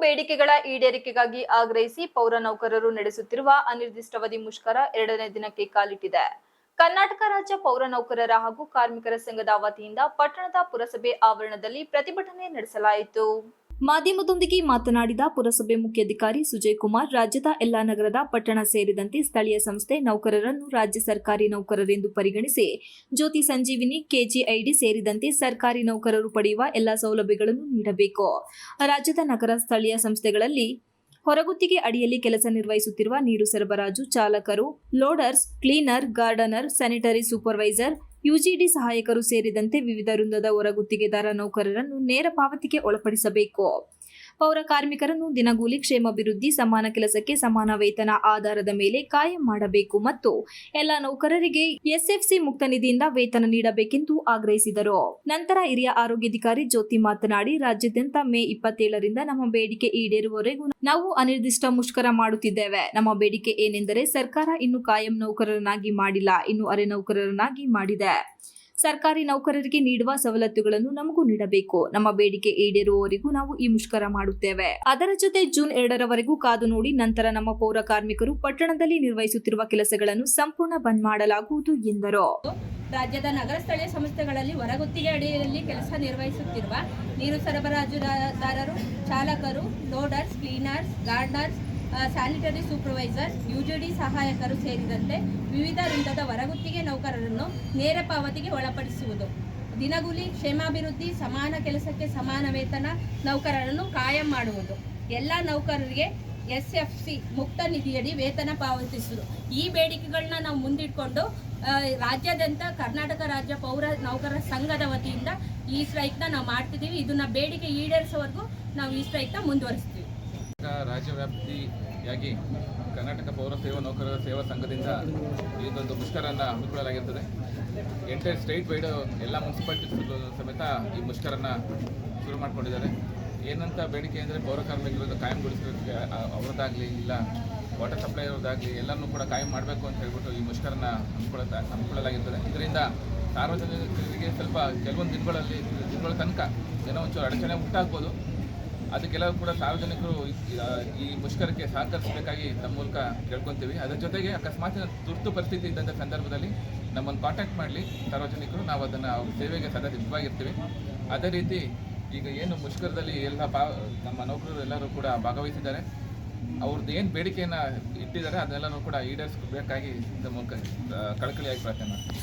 ಬೇಡಿಕೆಗಳ ಈಡೇರಿಕೆಗಾಗಿ ಆಗ್ರಹಿಸಿ ಪೌರ ನೌಕರರು ನಡೆಸುತ್ತಿರುವ ಅನಿರ್ದಿಷ್ಟಾವಧಿ ಮುಷ್ಕರ ಎರಡನೇ ದಿನಕ್ಕೆ ಕಾಲಿಟ್ಟಿದೆ. ಕರ್ನಾಟಕ ರಾಜ್ಯ ಪೌರ ನೌಕರರ ಹಾಗೂ ಕಾರ್ಮಿಕರ ಸಂಘದ ವತಿಯಿಂದ ಪಟ್ಟಣದ ಪುರಸಭೆ ಆವರಣದಲ್ಲಿ ಪ್ರತಿಭಟನೆ ನಡೆಸಲಾಯಿತು. ಮಾಧ್ಯಮದೊಂದಿಗೆ ಮಾತನಾಡಿದ ಪುರಸಭೆ ಮುಖ್ಯಾಧಿಕಾರಿ ಸುಜಯ್ ಕುಮಾರ್ ರಾಜ್ಯದ ಎಲ್ಲಾ ನಗರದ ಪಟ್ಟಣ ಸೇರಿದಂತೆ ಸ್ಥಳೀಯ ಸಂಸ್ಥೆ ನೌಕರರನ್ನು ರಾಜ್ಯ ಸರ್ಕಾರಿ ನೌಕರರೆಂದು ಪರಿಗಣಿಸಿ ಜ್ಯೋತಿ ಸಂಜೀವಿನಿ, ಕೆಜಿಐಡಿ ಸೇರಿದಂತೆ ಸರ್ಕಾರಿ ನೌಕರರು ಪಡೆಯುವ ಎಲ್ಲಾ ಸೌಲಭ್ಯಗಳನ್ನು ನೀಡಬೇಕು. ರಾಜ್ಯದ ನಗರ ಸ್ಥಳೀಯ ಸಂಸ್ಥೆಗಳಲ್ಲಿ ಹೊರಗುತ್ತಿಗೆ ಅಡಿಯಲ್ಲಿ ಕೆಲಸ ನಿರ್ವಹಿಸುತ್ತಿರುವ ನೀರು ಸರಬರಾಜು ಚಾಲಕರು, loaders, cleaner, gardener, sanitary supervisor UGD ಸಹಾಯಕರು ಸೇರಿದಂತೆ ವಿವಿಧ ವೃಂದದ ಹೊರಗುತ್ತಿಗೆದಾರ ನೌಕರರನ್ನು ನೇರ ಪಾವತಿಗೆ ಒಳಪಡಿಸಬೇಕು. ಪೌರ ಕಾರ್ಮಿಕರನ್ನು ದಿನಗೂಲಿ ಕ್ಷೇಮಾಭಿವೃದ್ಧಿ ಸಮಾನ ಕೆಲಸಕ್ಕೆ ಸಮಾನ ವೇತನ ಆಧಾರದ ಮೇಲೆ ಕಾಯಂ ಮಾಡಬೇಕು ಮತ್ತು ಎಲ್ಲ ನೌಕರರಿಗೆ ಎಸ್ಎಫ್ಸಿ ಮುಕ್ತ ನಿಧಿಯಿಂದ ವೇತನ ನೀಡಬೇಕೆಂದು ಆಗ್ರಹಿಸಿದರು. ನಂತರ ಹಿರಿಯ ಆರೋಗ್ಯಾಧಿಕಾರಿ ಜ್ಯೋತಿ ಮಾತನಾಡಿ, ರಾಜ್ಯಾದ್ಯಂತ ಮೇ ಇಪ್ಪತ್ತೇಳರಿಂದ ನಮ್ಮ ಬೇಡಿಕೆ ಈಡೇರುವವರೆಗೂ ನಾವು ಅನಿರ್ದಿಷ್ಟ ಮುಷ್ಕರ ಮಾಡುತ್ತಿದ್ದೇವೆ. ನಮ್ಮ ಬೇಡಿಕೆ ಏನೆಂದರೆ ಸರ್ಕಾರ ಇನ್ನು ಕಾಯಂ ನೌಕರರನ್ನಾಗಿ ಮಾಡಿಲ್ಲ, ಇನ್ನು ಅರೆ ನೌಕರರನ್ನಾಗಿ ಮಾಡಿದೆ. ಸರ್ಕಾರಿ ನೌಕರರಿಗೆ ನೀಡುವ ಸವಲತ್ತುಗಳನ್ನು ನಮಗೂ ನೀಡಬೇಕು. ನಮ್ಮ ಬೇಡಿಕೆ ಈಡೇರುವವರೆಗೂ ನಾವು ಈ ಮುಷ್ಕರ ಮಾಡುತ್ತೇವೆ. ಅದರ ಜೊತೆ ಜೂನ್ ಎರಡರವರೆಗೂ ಕಾದು ನೋಡಿ ನಂತರ ನಮ್ಮ ಪೌರ ಕಾರ್ಮಿಕರು ಪಟ್ಟಣದಲ್ಲಿ ನಿರ್ವಹಿಸುತ್ತಿರುವ ಕೆಲಸಗಳನ್ನು ಸಂಪೂರ್ಣ ಬಂದ್ ಮಾಡಲಾಗುವುದು ಎಂದರು. ರಾಜ್ಯದ ನಗರ ಸ್ಥಳೀಯ ಸಂಸ್ಥೆಗಳಲ್ಲಿ ಹೊರಗುತ್ತಿಗೆ ಅಡಿಯಲ್ಲಿ ಕೆಲಸ ನಿರ್ವಹಿಸುತ್ತಿರುವ ನೀರು ಸರಬರಾಜುದಾರರು, ಚಾಲಕರು, loaders, cleaners gardeners sanitary supervisor UGD ಸಹಾಯಕರು ಸೇರಿದಂತೆ ವಿವಿಧ ವೃಂದದ ಹೊರಗುತ್ತಿಗೆ ನೌಕರರನ್ನು ನೇರ ಪಾವತಿಗೆ ಒಳಪಡಿಸುವುದು. ದಿನಗೂಲಿ, ಕ್ಷೇಮಾಭಿವೃದ್ಧಿ, ಸಮಾನ ಕೆಲಸಕ್ಕೆ ಸಮಾನ ವೇತನ ನೌಕರರನ್ನು ಕಾಯಂ ಮಾಡುವುದು. ಎಲ್ಲ ನೌಕರರಿಗೆ ಎಸ್ ಎಫ್ ಸಿ ಮುಕ್ತ ನಿಧಿಯಡಿ ವೇತನ ಪಾವತಿಸುವುದು. ಈ ಬೇಡಿಕೆಗಳನ್ನ ನಾವು ಮುಂದಿಟ್ಕೊಂಡು ರಾಜ್ಯಾದ್ಯಂತ ಕರ್ನಾಟಕ ರಾಜ್ಯ ಪೌರ ನೌಕರರ ಸಂಘದ ವತಿಯಿಂದ ಈ ಸ್ಟ್ರೈಕ್ನ ನಾವು ಮಾಡ್ತಿದ್ದೀವಿ. ಇದನ್ನ ಬೇಡಿಕೆ ಈಡೇರಿಸೋವರೆಗೂ ನಾವು ಈ ಸ್ಟ್ರೈಕ್ನ ಮುಂದುವರಿಸ್ತೀವಿ. ರಾಜ್ಯವ್ಯಾಪ್ತಿಯಾಗಿ ಕರ್ನಾಟಕ ಪೌರ ಸೇವಾ ನೌಕರರ ಸೇವಾ ಸಂಘದಿಂದ ಇದೊಂದು ಮುಷ್ಕರನ್ನು ಹಮ್ಮಿಕೊಳ್ಳಲಾಗಿರ್ತದೆ. ಎಂಟೈರ್ ಸ್ಟೇಟ್ ವೈಡ್ ಎಲ್ಲ ಮುನ್ಸಿಪಾಲ್ಟೀಸ್ ಸಮೇತ ಈ ಮುಷ್ಕರನ ಶುರು ಮಾಡಿಕೊಂಡಿದ್ದಾರೆ. ಏನಂತ ಬೇಡಿಕೆ ಅಂದರೆ ಪೌರ ಕಾರ್ಮಿಕರನ್ನು ಕಾಯಂಗೊಳಿಸೋದಕ್ಕೆ ಅವ್ರದ್ದಾಗಲಿ ಇಲ್ಲ ವಾಟರ್ ಸಪ್ಲೈ ಅವ್ರದ್ದಾಗಲಿ ಎಲ್ಲನೂ ಕೂಡ ಕಾಯಂ ಮಾಡಬೇಕು ಅಂತ ಹೇಳ್ಬಿಟ್ಟು ಈ ಮುಷ್ಕರನ ಹಮ್ಮಿಕೊಳ್ಳ ಹಮ್ಮಿಕೊಳ್ಳಲಾಗಿರ್ತದೆ. ಇದರಿಂದ ಸಾರ್ವಜನಿಕರಿಗೆ ಸ್ವಲ್ಪ ಕೆಲವೊಂದು ದಿನಗಳಲ್ಲಿ ದಿನಗಳ ತನಕ ಏನೋ ಒಂಚೂರು ಅಡಚಣೆ ಉಂಟಾಗ್ಬೋದು. ಅದಕ್ಕೆಲ್ಲರೂ ಕೂಡ ಸಾರ್ವಜನಿಕರು ಈ- ಮುಷ್ಕರಕ್ಕೆ ಸಹಕರಿಸಬೇಕಾಗಿ ನಮ್ಮ ಮೂಲಕ ಕೇಳ್ಕೊತೀವಿ. ಅದರ ಜೊತೆಗೆ ಅಕಸ್ಮಾತ್ ತುರ್ತು ಪರಿಸ್ಥಿತಿ ಇದ್ದಂಥ ಸಂದರ್ಭದಲ್ಲಿ ನಮ್ಮನ್ನು ಕಾಂಟ್ಯಾಕ್ಟ್ ಮಾಡಲಿ. ಸಾರ್ವಜನಿಕರು ನಾವು ಅದನ್ನು ಅವ್ರ ಸೇವೆಗೆ ಸದಾ ಸಿದ್ಧವಾಗಿರ್ತೀವಿ ಅದೇ ರೀತಿ ಈಗ ಏನು ಮುಷ್ಕರದಲ್ಲಿ ಎಲ್ಲ ಪಾ ನಮ್ಮ ನೌಕರರು ಎಲ್ಲರೂ ಕೂಡ ಭಾಗವಹಿಸಿದ್ದಾರೆ. ಅವ್ರದ್ದು ಏನು ಬೇಡಿಕೆಯನ್ನು ಇಟ್ಟಿದ್ದಾರೆ ಅದನ್ನೆಲ್ಲನೂ ಕೂಡ ಈಡೇರಿಸಬೇಕಾಗಿ ಮೂಲಕ ಕಳಕಳಿಯಾಗಿ ಪ್ರಾರ್ಥನೆ ಮಾಡ್ತೀವಿ.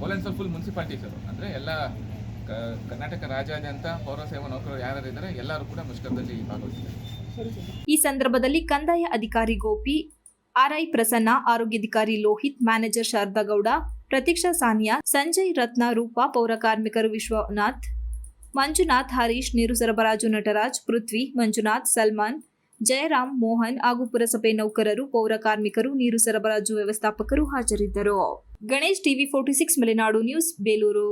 ಬೋಲೆನ್ಸರ್ ಫುಲ್ ಮುನ್ಸಿಪಾಲ್ಟೀಸ್ ಅಂದರೆ ಎಲ್ಲ ಕರ್ನಾಟಕ ರಾಜ್ಯಾದ್ಯಂತ ಪೌರ ಸೇವಾ ನೌಕರರು ಯಾರು ಇದ್ದಾರೆ ಎಲ್ಲರೂ ಕೂಡ ಮುಷ್ಕರದಲ್ಲಿ ಭಾಗವಹಿಸಿದ್ದಾರೆ. ಈ ಸಂದರ್ಭದಲ್ಲಿ ಕಂದಾಯ ಅಧಿಕಾರಿ ಗೋಪಿ, ಆರ್ಐ ಪ್ರಸನ್ನ ಆರೋಗ್ಯಾಧಿಕಾರಿ ಲೋಹಿತ್, ಮ್ಯಾನೇಜರ್ ಶಾರದಾಗೌಡ ಪ್ರತೀಕ್ಷಾ ಸಾನಿಯಾ, ಸಂಜಯ್ ರತ್ನ, ರೂಪ, ಪೌರ ಕಾರ್ಮಿಕರು ವಿಶ್ವನಾಥ್, ಮಂಜುನಾಥ್ ಹರೀಶ್ ನೀರು ಸರಬರಾಜು ನಟರಾಜ್, ಪೃಥ್ವಿ, ಮಂಜುನಾಥ್, ಸಲ್ಮಾನ್, ಜಯರಾಮ್, ಮೋಹನ್ ಹಾಗೂ ಪುರಸಭೆ ನೌಕರರು, ಪೌರ ಕಾರ್ಮಿಕರು, ನೀರು ಸರಬರಾಜು ವ್ಯವಸ್ಥಾಪಕರು ಹಾಜರಿದ್ದರು. Ganesh TV forty six, Malenadu news, Belur.